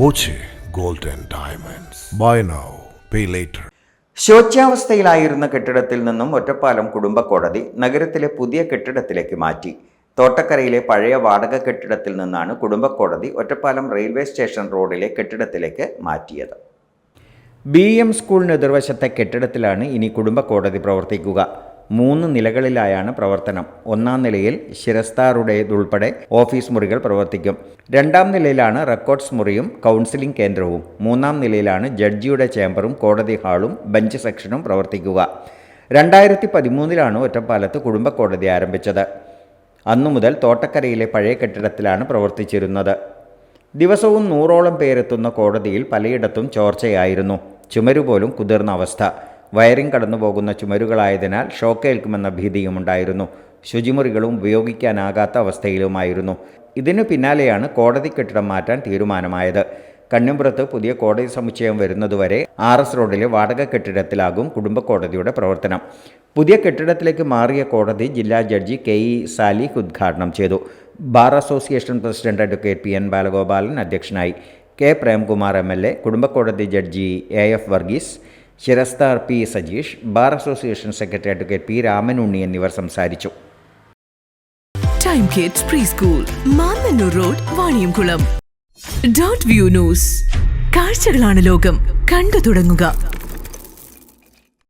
Boche gold and diamonds. By now pay later ശോച്യാവസ്ഥയിലായിരുന്ന കെട്ടിടത്തിൽ നിന്നും ഒറ്റപ്പാലം കുടുംബക്കോടതി നഗരത്തിലെ പുതിയ കെട്ടിടത്തിലേക്ക് മാറ്റി. തോട്ടക്കരയിലെ പഴയ വാടക കെട്ടിടത്തിൽ നിന്നാണ് കുടുംബക്കോടതി ഒറ്റപ്പാലം റെയിൽവേ സ്റ്റേഷൻ റോഡിലെ കെട്ടിടത്തിലേക്ക് മാറ്റിയത്. ബി എം സ്കൂളിന് എതിർവശത്തെ കെട്ടിടത്തിലാണ് ഇനി കുടുംബക്കോടതി പ്രവർത്തിക്കുക. മൂന്ന് നിലകളിലായാണ് പ്രവർത്തനം. ഒന്നാം നിലയിൽ ശിരസ്താറുടേതുൾപ്പെടെ ഓഫീസ് മുറികൾ പ്രവർത്തിക്കും. രണ്ടാം നിലയിലാണ് റെക്കോർഡ്സ് മുറിയും കൗൺസിലിംഗ് കേന്ദ്രവും. മൂന്നാം നിലയിലാണ് ജഡ്ജിയുടെ ചേംബറും കോടതി ഹാളും ബെഞ്ച് സെക്ഷനും പ്രവർത്തിക്കുക. രണ്ടായിരത്തി പതിമൂന്നിലാണ് ഒറ്റപ്പാലത്ത് കുടുംബ കോടതി ആരംഭിച്ചത്. അന്നു മുതൽ തോട്ടക്കരയിലെ പഴയ കെട്ടിടത്തിലാണ് പ്രവർത്തിച്ചിരുന്നത്. ദിവസവും നൂറോളം പേരെത്തുന്ന കോടതിയിൽ പലയിടത്തും ചോർച്ചയായിരുന്നു. ചുമരുപോലും കുതിർന്ന അവസ്ഥ. വയറിംഗ് കടന്നുപോകുന്ന ചുമരുകളായതിനാൽ ഷോക്കേൽക്കുമെന്ന ഭീതിയുമുണ്ടായിരുന്നു ശുചിമുറികളും ഉപയോഗിക്കാനാകാത്ത അവസ്ഥയിലുമായിരുന്നു. ഇതിനു പിന്നാലെയാണ് കോടതി കെട്ടിടം മാറ്റാൻ തീരുമാനമായത്. കണ്ണിമ്പുറത്ത് പുതിയ കോടതി സമുച്ചയം വരുന്നതുവരെ ആർ എസ് റോഡിലെ വാടക കെട്ടിടത്തിലാകും കുടുംബ കോടതിയുടെ പ്രവർത്തനം. പുതിയ കെട്ടിടത്തിലേക്ക് മാറിയ കോടതി ജില്ലാ ജഡ്ജി കെ ഇ സാലിഹ് ഉദ്ഘാടനം ചെയ്തു. Bar association president advocate P N Balagopalan അധ്യക്ഷനായി. K Premkumar M L A കുടുംബക്കോടതി judge A F Varghese ശിരസ്താർ P Sajeesh bar association secretary advocate P Ramanunni എന്നിവർ സംസാരിച്ചു. Time kids pre school Mannannur road Vaniyamkulam dot view news കാഴ്ചകളാണ് ലോകം. കണ്ടു തുടങ്ങുക.